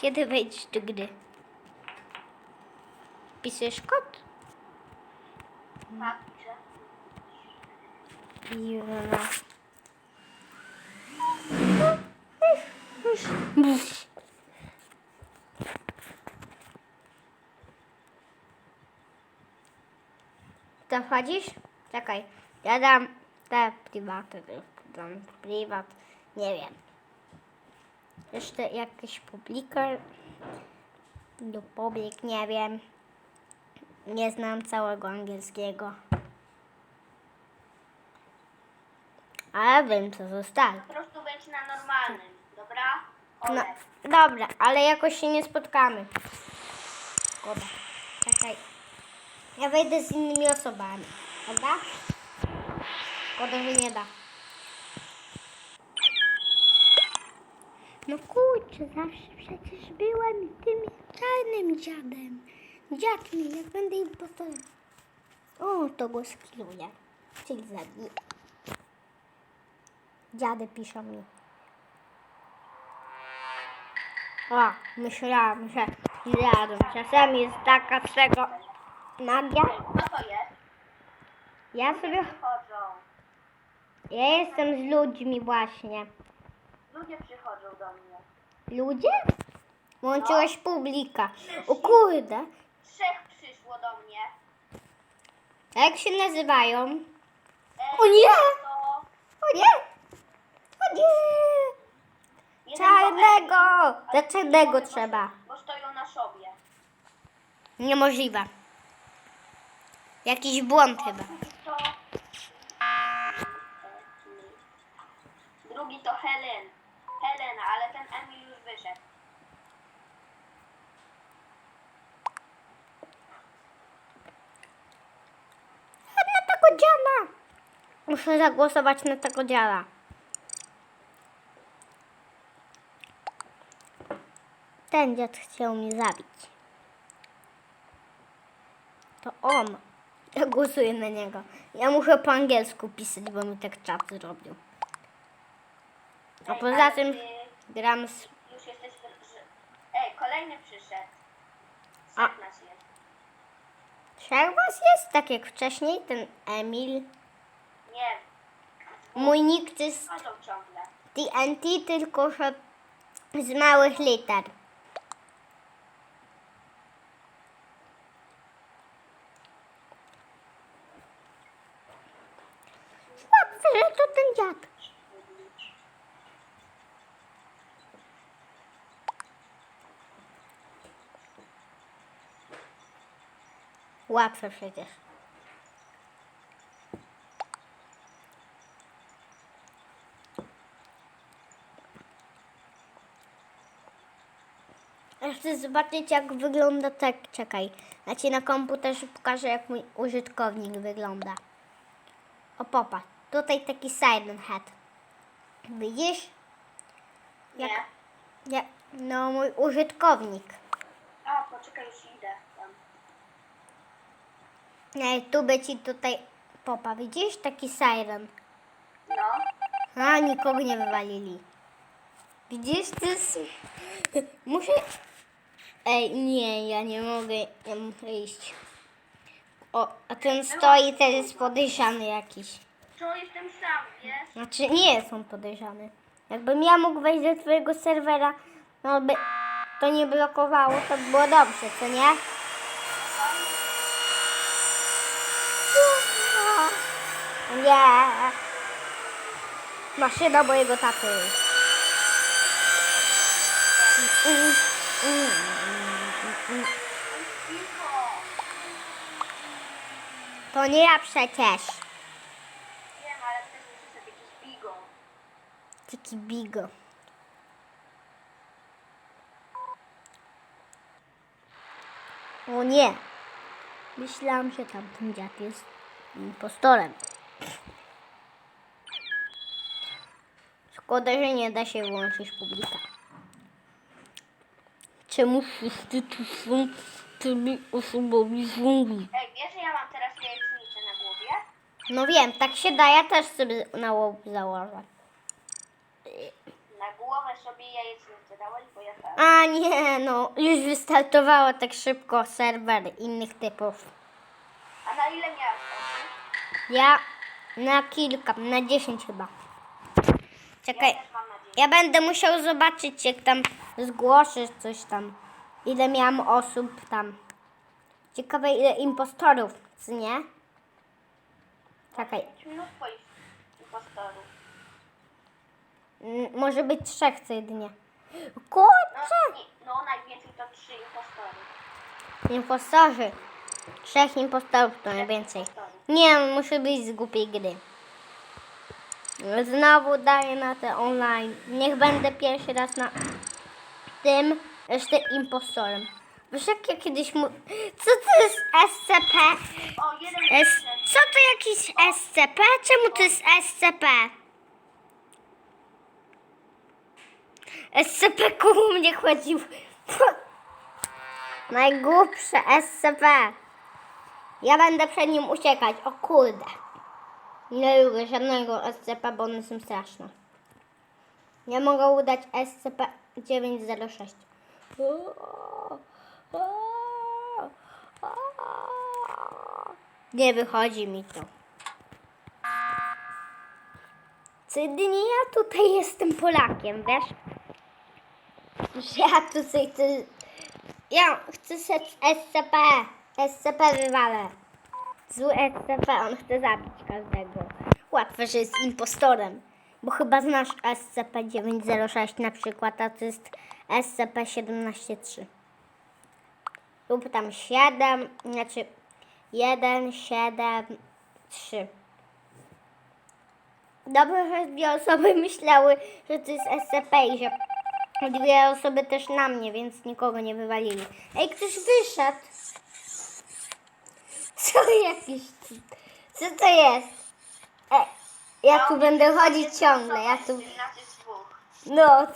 Kiedy wejdziesz do gry? Pisujesz kod? Tak, piszę. Jura. To wchodzisz? Czekaj, ja dam te prywaty, dam prywat, nie wiem. Jeszcze jakiś publikar do publik, nie wiem. Nie znam całego angielskiego. Ale wiem, co zostało. Po prostu być na normalnym, dobra? No, dobra, ale jakoś się nie spotkamy. Szkoda. Czekaj. Ja wejdę z innymi osobami. Dobra? Szkoda, że nie da. No kurczę, zawsze przecież byłem tym czarnym dziadem. Dziad mi, jak będę impostorem. O, to go skilluję. Czyli zabiję. Dziady piszą mi. O, myślałam, że zjadłem. Czasami jest taka z tego magia. Co to jest? Ja sobie... Ja jestem z ludźmi właśnie. Ludzie przychodzą do mnie. Ludzie? Włączyłeś publika. O kurde. Trzech przyszło do mnie. A jak się nazywają? Ej, O nie! To O nie! O nie! jeden Czarnego! to Dla czarnego trzeba. Bo stoją na sobie. Niemożliwe. Jakiś błąd chyba. To... Drugi to Helen. Helena, ale ten Emil już wyszedł. Na tego dziada. Muszę zagłosować na tego dziada. Ten dziad chciał mnie zabić. To on. Ja głosuję na niego. Ja muszę po angielsku pisać, bo mi tak czat zrobił. A Ej, poza ale tym ty gram z... Już jesteś... w- że- Ej, kolejny przyszedł. A. Trzech nas jest. Trzech was jest, tak jak wcześniej, ten Emil. Nie, Mój nick to jest chodzą ciągle. TNT, tylko że z małych liter. Że to ten dziad. Łatwe przecież. Ja chcę zobaczyć jak wygląda tak. Czekaj. Ja ci na komputerze pokażę jak mój użytkownik wygląda. O popatrz. Tutaj taki silent head. Widzisz? Jak, Nie. jak, no mój użytkownik. A, poczekaj, już idę tam. Na YouTube ci tutaj popa. Widzisz? Taki siren. No. A, nikogo nie wywalili. Widzisz? To jest... Muszę... Ej, nie, ja nie mogę. Ja muszę iść. O, a ten stoi też jest podejrzany jakiś. To jestem sam, wiesz? Znaczy, nie jest on podejrzany. Jakbym ja mógł wejść do twojego serwera, no by to nie blokowało, to by było dobrze, co nie? Nie. Maszyna mojego taty. Cicho. To nie ja przecież. Wiem, ale też muszę sobie jakiś bigo. Taki bigo. O nie. Myślałam, że tamten dziad jest impostorem. Szkoda, że nie da się włączyć publika. Czemu wszyscy tu są tymi osobami złąbi? Ej, wiesz, że ja mam teraz jajecznicę na głowie? No wiem, tak się da, ja też sobie na łоб założę. Na głowę sobie jajecznicę dałaś, bo ja tak. A nie, no, już wystartowało tak szybko serwer innych typów. A na ile miałeś? Ja na kilka, na 10 chyba. Czekaj, Ja też mam nadzieję. ja będę musiał zobaczyć, jak tam zgłosisz coś tam. Ile miałam osób tam. Ciekawe, ile impostorów, co nie? Czekaj, ich impostorów. mm, może być trzech co jedynie. No, Kurczę! nie, no najwięcej to trzy impostory. Impostorzy. Trzech impostorów to najwięcej. Nie, muszę być z głupiej gry. Znowu daję na te online. Niech będę pierwszy raz na tym, jeszcze impostorem. Wiesz jak ja kiedyś mu... Co to jest SCP? S... Co to jakiś SCP? Czemu to jest SCP? SCP koło mnie chodził. Najgłupsze SCP. Ja będę przed nim uciekać. O kurde. Nie lubię żadnego SCP, bo one są straszne. Nie mogę udać SCP-906. Nie wychodzi mi to. Jedynie ja tutaj jestem Polakiem, wiesz? Że ja tutaj chcę... Ja chcę SCP. SCP wywalę. Zły SCP, on chce zabić każdego. Łatwe, że jest impostorem. Bo chyba znasz SCP-906 na przykład, a to jest SCP-173. Lub tam 7, znaczy 1, 7, 3. Dobrze, że dwie osoby myślały, że to jest SCP i że dwie osoby też na mnie, więc nikogo nie wywalili. Ej, ktoś wyszedł. Co jakiś... Co to jest? E, ja tu będę chodzić ciągle, ja tu... No,